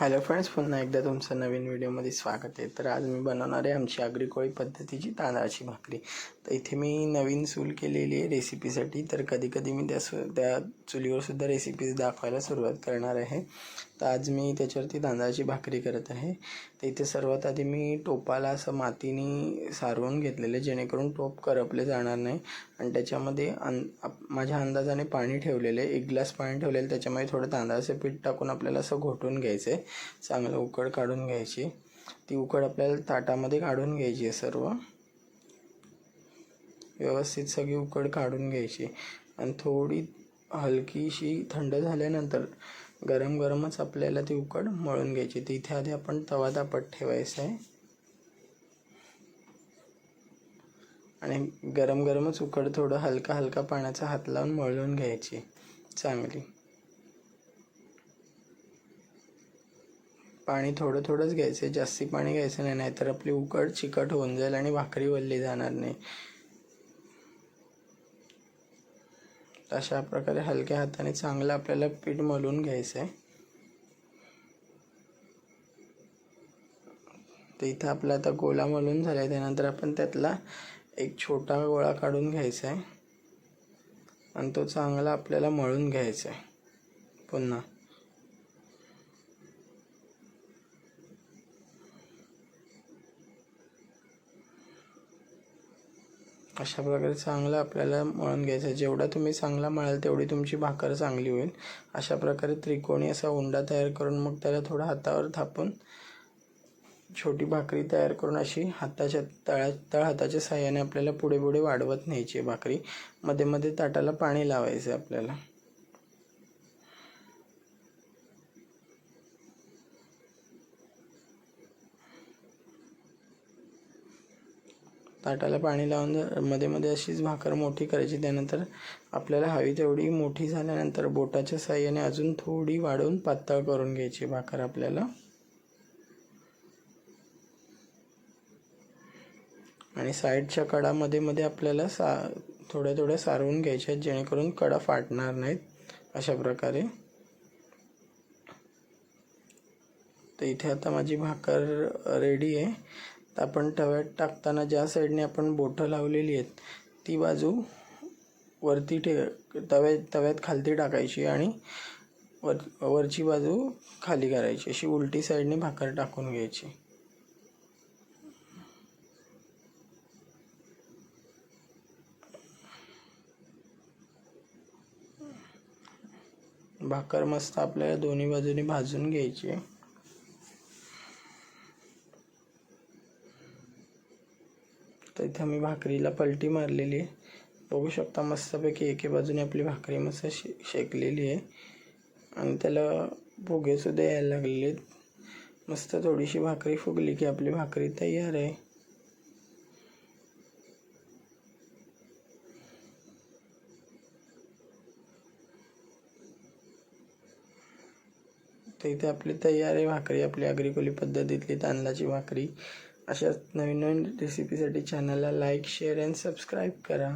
Hello friends पुन्हा एकदा तुमचं नवीन व्हिडिओमध्ये स्वागत आहे. तर आज मी बनवणार आहे आमची आगरी कोळी पद्धतीची तांदळाची भाकरी. तर इथे मी नवीन चूल केलेली आहे रेसिपीसाठी. तर कधीकधी मी त्या सु त्या चुलीवरसुद्धा रेसिपीज दाखवायला सुरुवात करणार आहे. तर आज मी त्याच्यावरती तांदळाची भाकरी करत आहे. तर इथे सर्वात आधी मी टोपाला असं मातीने सारवून घेतलेलं जेणेकरून टोप करपले जाणार नाही. आणि त्याच्यामध्ये अन आप- माझ्या अंदाजाने पाणी ठेवलेलं आहे. एक ग्लास पाणी ठेवलेलं त्याच्यामध्ये थोडं तांदळाचं पीठ टाकून आपल्याला असं घोटून घ्यायचं आहे चांगलं उकड काढून घ्यायची. ती उकड आपल्याला ताटामध्ये काढून घ्यायची आहे सर्व. व्यवस्थित सगळी उकड काढून घ्यायची. आणि थोडी हलकीशी थंड झाल्यानंतर गरम गरमच आपल्याला ती उकड मळून घ्यायची. ती इथे आधी आपण तवा तापत ठेवायचा आहे. आणि गरम गरमच उकड थोडं हलका हलका पाण्याचा हात लावून मळून घ्यायची. चांगली. पाणी थोडं थोडंच घ्यायचं जास्ती पाणी घ्यायचं नाही नाहीतर आपली उकड चिकट होऊन जाईल आणि भाकरी वल्ली जाणार नाही. अशा प्रकारे हलक्या हाताने चांगलं आपल्याला पीठ मळून घ्यायचं आहे तर इथं आपला आता गोळा मलून झाला आहे त्यानंतर आपण त्यातला एक छोटा गोळा काढून घ्यायचा आहे आणि तो चांगला आपल्याला मळून घ्यायचा आहे पुन्हा. अशा प्रकारे चांगलं आपल्याला मळून घ्यायचं? आहे जेवढा तुम्ही चांगला मळाल तेवढी तुमची भाकर चांगली होईल. अशा प्रकारे त्रिकोणी असा उंडा तयार करून मग त्याला थोडं हातावर थापून छोटी भाकरी तयार करून अशी हाताच्या तळा तळ हाताच्या साह्याने आपल्याला पुढे पुढे वाढवत न्यायची आहे भाकरी. मध्ये मध्ये ताटाला पाणी लावायचं आहे आपल्याला. ताटाला पाणी लावून मध्ये मध्ये अशीच भाकर मोठी करायची त्यानंतर आपल्याला हवी तेवढी मोठी झाल्यानंतर बोटाच्या साह्याने अजून थोडी वाढवून पातळ करून घ्यायची भाकर आपल्याला. आणि साईडच्या कडामध्ये मध्ये आपल्याला सा थोड्या थोड्या सारवून घ्यायच्या आहेत जेणेकरून कडा फाटणार नाहीत अशा प्रकारे. तर इथे आता माझी भाकर रेडी आहे. तर आपण तव्यात टाकताना ज्या साईडने आपण बोटं लावलेली आहेत ती बाजू वरती ठे तव्यात तव्यात खालती टाकायची आणि वर वरची बाजू खाली करायची. अशी उलटी साईडने भाकर टाकून घ्यायची. भाकर मस्त आपल्याला दोन्ही बाजूनी भाजून घ्यायची. तर इथे आम्ही भाकरीला पलटी मारलेली आहे. बघू शकता मस्तपैकी एके बाजूने आपली भाकरी मस्त शे शेकलेली आहे. आणि त्याला भुगेसुद्धा यायला लागलेले आहेत. मस्त थोडीशी भाकरी फुगली की आपली भाकरी तयार आहे. तर इथे आपली तयार आहे भाकरी. आपली आगरीकोली पद्धतीतली तांदळाची भाकरी. अशाच नवीन नवीन रेसिपीसाठी चॅनलला लाईक शेअर अँड सबस्क्राईब करा.